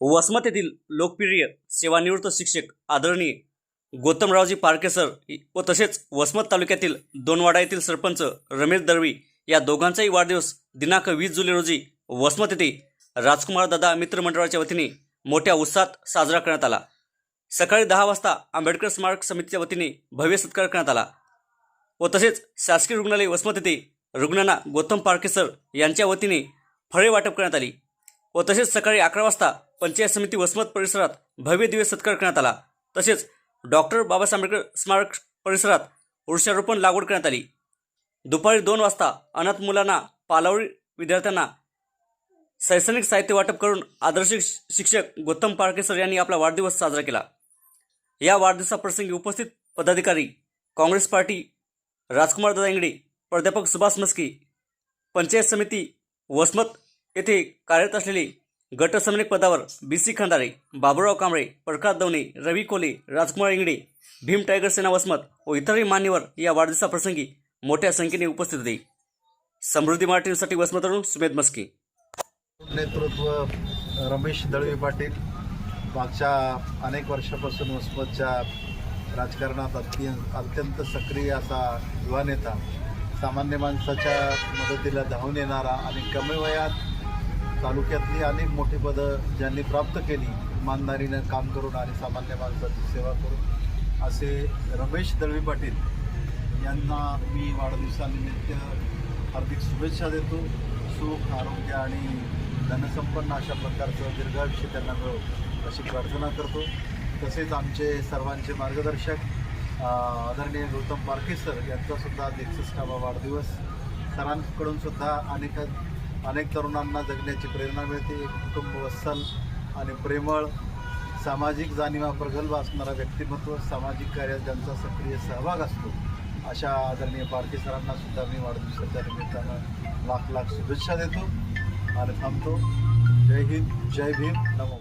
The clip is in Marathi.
वसमत येथील लोकप्रिय सेवानिवृत्त शिक्षक आदरणीय गौतमरावजी पारकेसर व तसेच वसमत तालुक्यातील दोनवाडा येथील सरपंच रमेश दळवी या दोघांचाही वाढदिवस दिनांक वीस जुलै रोजी वसमत येथे राजकुमार दादा मित्रमंडळाच्या वतीने मोठ्या उत्साहात साजरा करण्यात आला. सकाळी दहा वाजता आंबेडकर स्मारक समितीच्या वतीने भव्य सत्कार करण्यात आला व तसेच शासकीय रुग्णालय वसमत येथे रुग्णांना गौतम पारकेसर यांच्या वतीने फळे वाटप करण्यात आली व तसेच सकाळी अकरा वाजता पंचायत समिती वसमत परिसरात भव्य दिव्य सत्कार करण्यात आला. तसेच डॉक्टर बाबासाहेब आंबेडकर स्मारक परिसरात वृक्षारोपण लागवड करण्यात आली. दुपारी दोन वाजता अनाथ मुलांना पालावळी विद्यार्थ्यांना शैक्षणिक साहित्य वाटप करून आदर्श शिक्षक गौतम पारखे सर यांनी आपला वाढदिवस साजरा केला. या वाढदिवसाप्रसंगी उपस्थित पदाधिकारी काँग्रेस पार्टी राजकुमार दादा इंगडे प्राध्यापक सुभाष मस्के पंचायत समिती वसमत येथे कार्यरत असलेले गट पदावर B C Khandare Baburao Kamble Prakash Davane Ravi Kole Rajkumar Ingde Bhim tiger Sena Vasmat व इतरही मान्यवर या वाढदिवसाप्रसंगी मोठ्या संख्येने उपस्थित होते. समृद्धी मार्टिनसाठी वसमतवरून सुमेध मस्के. नेतृत्व रमेश दळवे पाटील मागच्या अनेक वर्षापासून वसमतच्या राजकारणात अत्यंत अत्यंत सक्रिय असा युवा नेता सामान्य माणसाच्या मदतीला धावून येणारा आणि कमी वयात तालुक्यातली अनेक मोठी पदं ज्यांनी प्राप्त केली इमानदारीनं काम करून आणि सामान्य माणसाची सेवा करून असे रमेश दळवी पाटील यांना मी वाढदिवसानिमित्त हार्दिक शुभेच्छा देतो. सुख आरोग्य आणि धनसंपन्न अशा प्रकारचं दीर्घायुष्य त्यांना मिळो अशी प्रार्थना करतो. तसेच आमचे सर्वांचे मार्गदर्शक आदरणीय गौतम पारखे सर यांचासुद्धा आज एकसष्टावा वाढदिवस सरांकडूनसुद्धा अनेक अनेक तरुणांना जगण्याची प्रेरणा मिळते. एक कुटुंब वत्सल आणि प्रेमळ. सामाजिक जाणीवा प्रगल्भ असणारा व्यक्तिमत्व सामाजिक कार्यात ज्यांचा सक्रिय सहभाग असतो. अशा आदरणीय पारखे सरांना सुद्धा मी वाढदिवसाच्या निमित्तानं लाख लाख शुभेच्छा देतो आणि थांबतो. जय हिंद जय भीम. नमो